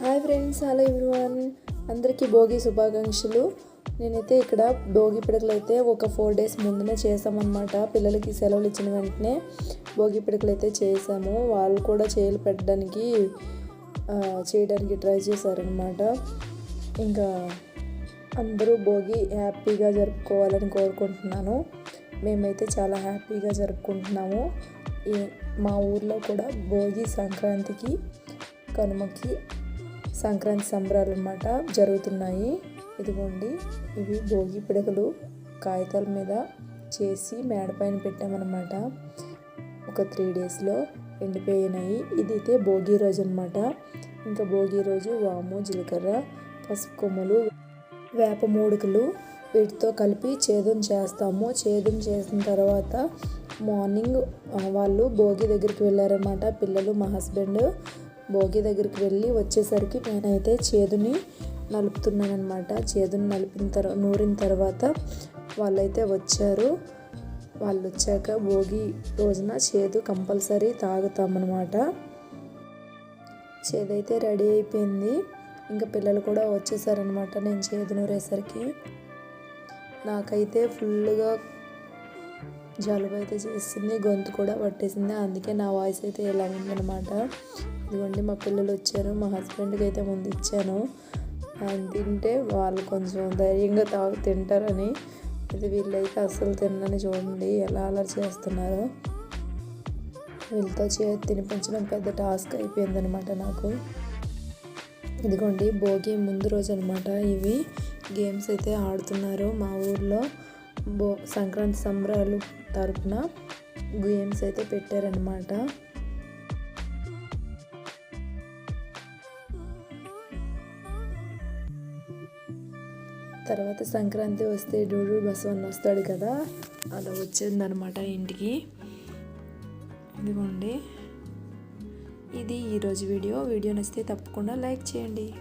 Hi friends hello everyone. అందరికీ భోగి శుభాకాంక్షలు. నేనైతే ఇక్కడ భోగి పిడకలు అయితే ఒక ఫోర్ డేస్ ముందునే చేసామన్నమాట పిల్లలకి సెలవులు ఇచ్చిన వెంటనే భోగి పిడకలు అయితే చేసాము వాళ్ళు కూడా చేయలు పెట్టడానికి చేయడానికి ట్రై చేశారనమాట ఇంకా అందరూ భోగి హ్యాపీగా జరుపుకోవాలని కోరుకుంటున్నాను. మేమైతే చాలా హ్యాపీగా జరుపుకుంటున్నాము. మా ఊర్లో కూడా భోగి సంక్రాంతికి కనుమకి సంక్రాంతి సంబరాలు అన్నమాట జరుగుతున్నాయి. ఇదిగోండి ఇవి భోగి పిడకలు కాగితాల మీద చేసి మేడపైన పెట్టామన్నమాట. ఒక త్రీ డేస్లో ఎండిపోయినాయి. ఇదైతే భోగి రోజు అనమాట ఇంకా భోగి రోజు వాము జీలకర్ర పసుపు కొమ్ములు వేప మూడుకలు వీటితో కలిపి చేదం చేస్తాము. చేదం చేసిన తర్వాత మార్నింగ్ వాళ్ళు భోగి దగ్గరికి వెళ్ళారనమాట పిల్లలు మా హస్బెండ్ భోగి దగ్గరికి వెళ్ళి వచ్చేసరికి నేనైతే చేదుని నలుపుతున్నాను అనమాట చేదుని నలిపిన తర్వాత నూరిన తర్వాత వాళ్ళైతే వచ్చారు. వాళ్ళు వచ్చాక భోగి రోజున చేదు కంపల్సరీ తాగుతామన్నమాట. చేదైతే రెడీ అయిపోయింది. ఇంకా పిల్లలు కూడా వచ్చేసారనమాట నేను చేదు నూరేసరికి. నాకైతే ఫుల్గా జలుబు అయితే చేసింది గొంతు కూడా పట్టేసింది అందుకే నా వాయిస్ అయితే ఇలా ఉందనమాట ఇదిగోండి మా పిల్లలు వచ్చారు. మా హస్బెండ్కి అయితే ముందు ఇచ్చాను. ఆయన తింటే వాళ్ళు కొంచెం ధైర్యంగా తాగు తింటారని. ఇది వీళ్ళైతే అస్సలు తినని చూడండి ఎలా అలా చేస్తున్నారు. వీళ్ళతో చే తినిపించడం పెద్ద టాస్క్ అయిపోయిందనమాట నాకు. ఇదిగోండి భోగి ముందు రోజు అనమాట ఇవి. గేమ్స్ అయితే ఆడుతున్నారు మా ఊర్లో. బో సంక్రాంతి సంబరాలు తరపున గేమ్స్ అయితే పెట్టారనమాట తర్వాత సంక్రాంతి వస్తే డూడు బసవన్న వస్తాడు కదా అలా వచ్చిందనమాట ఇంటికి. ఇదిగోండి. ఇది ఈరోజు వీడియో. వీడియో నచ్చితే తప్పకుండా లైక్ చేయండి.